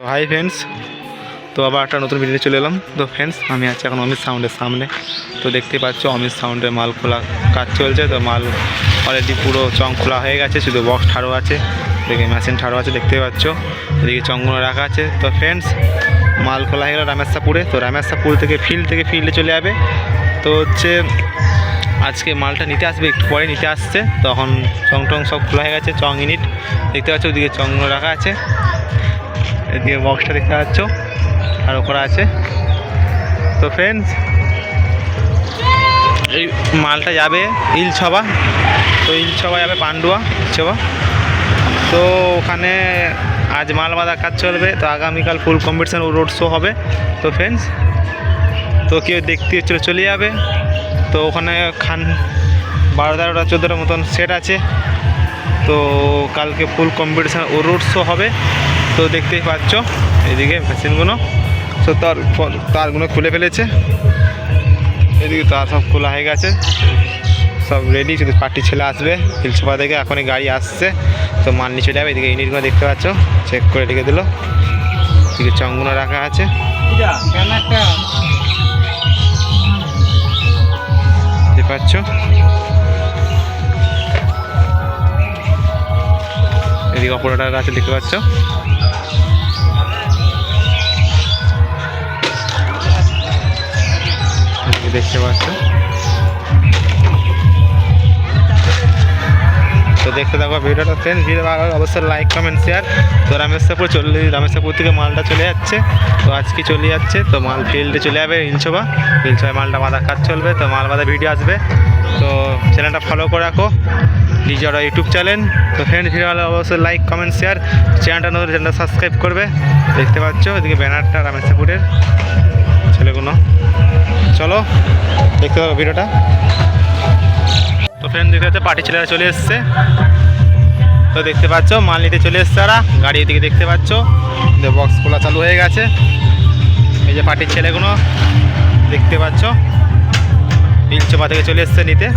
তো hi friends তো আবার একটা নতুন ভিডিও চলে এলাম। তো ফ্রেন্ডস আমি আছি এখন অমিত সাউন্ডের সামনে। তো দেখতে পাচ্ছ অমিত সাউন্ডের মাল খোলা কাজ চলছে। তো মাল অলরেডি পুরো চং খোলা হয়ে গেছে। শুধু বক্স ঠাড়ো আছে। দেখে মেশিন ঠাড়ো আছে, দেখতে পাচ্ছ। এদিকে চংগুলো রাখা আছে। তো ফ্রেন্ডস মাল খোলা হয়ে গেল রামেশ্বরপুরে। তো রামেশ্বরপুর থেকে ফিল্ড থেকে ফিল্ডে চলে যাবে। তো হচ্ছে আজকে মালটা নিতে আসবে, একটু পরে নিতে আসছে। তখন চং টং সব খোলা হয়ে গেছে, চং ইউনিট দেখতে পাচ্ছ, ওদিকে চংগুলো রাখা আছে। এদিকে বক্সটা দেখতে পাচ্ছ, আর করা আছে। তো ফ্রেন্ডস এই মালটা যাবে ইলছবা। তো ইলছবা যাবে পান্ডুয়া, ইলছবা। তো ওখানে আজ মাল বাঁধা কাজ চলবে, তো আগামীকাল ফুল কম্পিটিশান রোড শো হবে। তো ফ্রেন্ডস তো কেউ দেখতে চলে চলে যাবে। তো ওখানে খান, বারো তেরোটা চোদ্দোটার মতন সেট আছে। তো কালকে ফুল কম্পিটিশান ও শো হবে। তো দেখতেই পাচ্ছ, এদিকে মেশিনগুলো তো তার তারগুলো খুলে ফেলেছে। এদিকে তার সব খোলা হয়ে গেছে। সব রেডি শুধু পার্টি ছেলে আসবে। হিলসোপা থেকে এখনই গাড়ি আসছে। তো মাল নিচে যাবে, এদিকে ইউনিটগুলো দেখতে পাচ্ছ। চেক করে রেখে দিল। এদিকে চংগুলো রাখা আছে। দেখতে পাচ্ছ? এদিকে অপারেটার আছে, দেখতে পাচ্ছ? দেখতে পাচ্ছ? তো দেখতে থাকো ভিডিওটা ফ্রেন্ড ভিডিও ভালো অবশ্যই লাইক কমেন্ট শেয়ার তো রামেশ্বরপুর চলে রামেশ্বরপুর থেকে মালটা চলে যাচ্ছে। তো আজকে চলে যাচ্ছে, তো মাল ফিল্ডে চলে যাবে ইনসোবা ইনসোবা মালটা বাঁধা কাজ চলবে, তো মাল বাঁধা ভিডিও আসবে। তো চ্যানেলটা ফলো করে রাখো। নিজেরা ইউটিউব চ্যানেল তো ফ্রেন্ড ভিডিও ভালো অবশ্যই লাইক কমেন্ট শেয়ার চ্যানেলটা নতুন চ্যানেলটা সাবস্ক্রাইব করবে। দেখতে পাচ্ছ? এদিকে ব্যানারটা রামেশ্বরপুরের ছেলেগুলো। চলো, দেখতে পাবো ভিডিওটা। তো ফ্রেন্ড দেখতে পাচ্ছ পার্টি ছেলেরা চলে এসছে। তো দেখতে পাচ্ছ, মাল নিতে চলে এসছে তারা। গাড়ি এদিকে দেখতে পাচ্ছ। বক্স খোলা চালু হয়ে গেছে। এই যে পার্টির ছেলেগুলো। দেখতে পাচ্ছ। নীলচোপা থেকে চলে এসছে নিতে।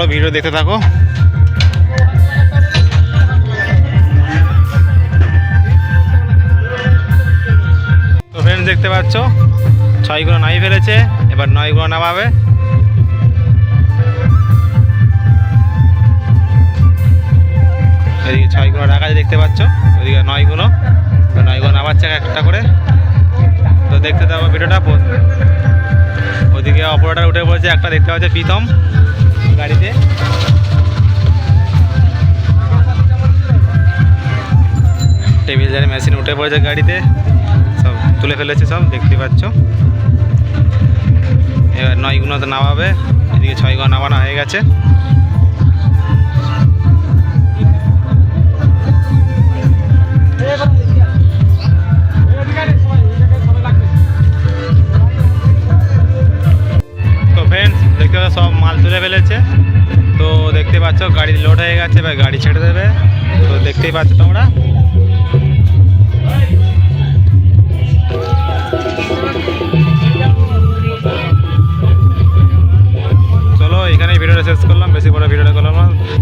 চলো ভিডিও দেখতে থাকো। তো ফ্রেন্ডস দেখতে পাচ্ছ, ছয়গুলো নাই ফেলেছে, এবার নয় নয়গুলো নামাবে। এদিকে ছয়গুলো রাখা দেখতে পাচ্ছ, ওদিকে নয়গুলো নয়গুলো নামাচ্ছে একটা করে। তো দেখতে থাকো ভিডিওটা ওদিকে অপারেটার উঠে পড়েছে, একটা দেখতে পাচ্ছে প্রীতম। গাড়িতে। টেবিল জারি মেশিন উঠে পড়েছে গাড়িতে। সব তুলে ফেলেছে সব, দেখতে পাচ্ছ। এবার নয় গুণ তো নামাবে, এদিকে ছয় গুণ নামানো হয়ে গেছে। মাল তুলে ফেলেছে। তো দেখতে পাচ্ছ, গাড়ি লোড হয়ে গেছে, এবার গাড়ি ছেড়ে দেবে। তো দেখতেই পাচ্ছ তোমরা। চলো, এখানেই ভিডিওটা শেষ করলাম। বেশি বড় ভিডিওটা করলাম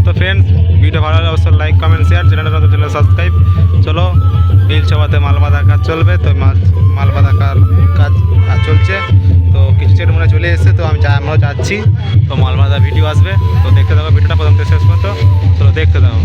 তো ফ্রেন্ডস ভিডিও ভালো লাগলে অবশ্যই লাইক কমেন্ট শেয়ার চ্যানেলটা চ্যানেল সাবস্ক্রাইব চলো, বিল সভাতে মাল বাঁধা কাজ চলবে। তো মাল মাল বাঁধা কাজ কাজ চলছে। তো কিছু সেট মনে চলে এসেছে, তো আমি আমরাও যাচ্ছি। তো মালমাদা ভিডিও আসবে। তো দেখতে থাকো ভিডিওটা প্রথম থেকে শেষ পর্যন্ত। চলো দেখতে থাকো।